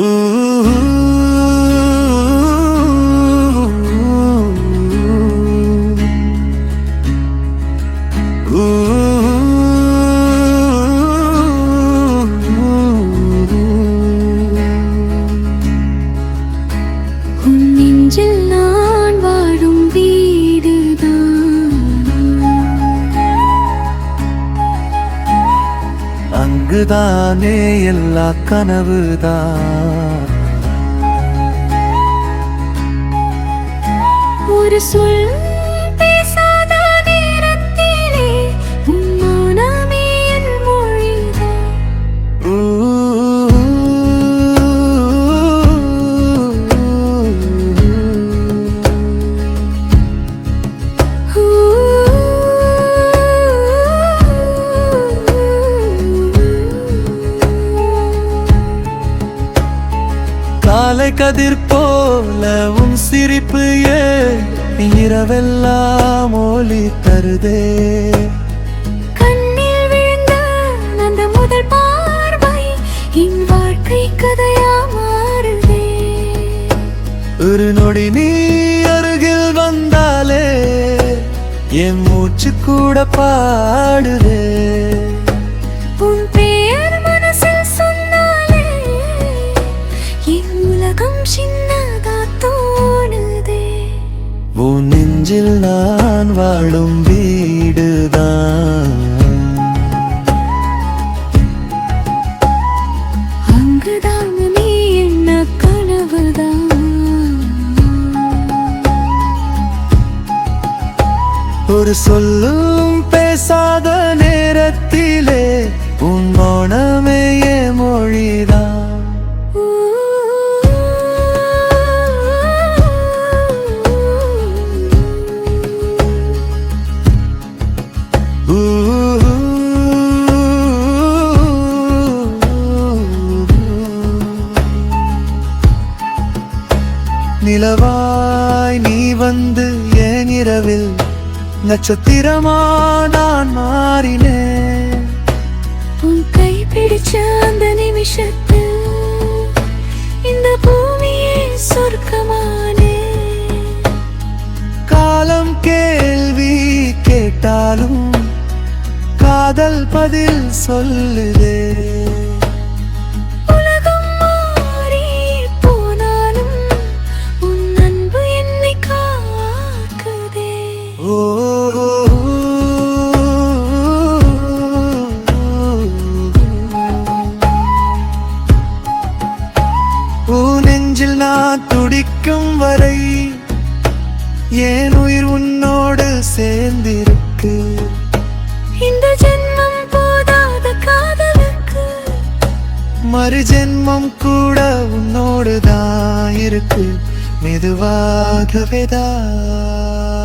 உன் அங்குதானே எல்லா கனவுதான் ஒரு சொல் காலை கதிர் போல உன் சிரிப்பு ஏ இரவெல்லாம் ஒளி தருதே. கண்ணில் விழுந்த அந்த முதல் பார்வை என் வாழ்க்கை கதையா மாறுதே. ஒரு நொடி நீ அருகில் வந்தாலே என் மூச்சு கூட பாடுதே. நெஞ்சில் நான் வாழும் வீடுதான். அங்குதான் நீ என்ன கனவுதான். ஒரு சொல்லும் பேசாத நேரத்திலே நிலவாய் நீ வந்து என் இரவில் நட்சத்திரமா நான் மாறினேன். உன் கை பிடிச்ச அந்த நிமிஷத்தில் இந்த பூமியே சொர்க்கமானே. காலம் கேள்வி கேட்டாலும் காதல் பதில் சொல்லுதே. நெஞ்சில் நான் துடிக்கும் வரை என் உயிர் உன்னோடு சேர்ந்திருக்கு? இந்த ஜென்மம் போதாத காதலுக்கு. மறு ஜென்மம் கூட உன்னோடு தான் இருக்கு. மெதுவாகவே தான்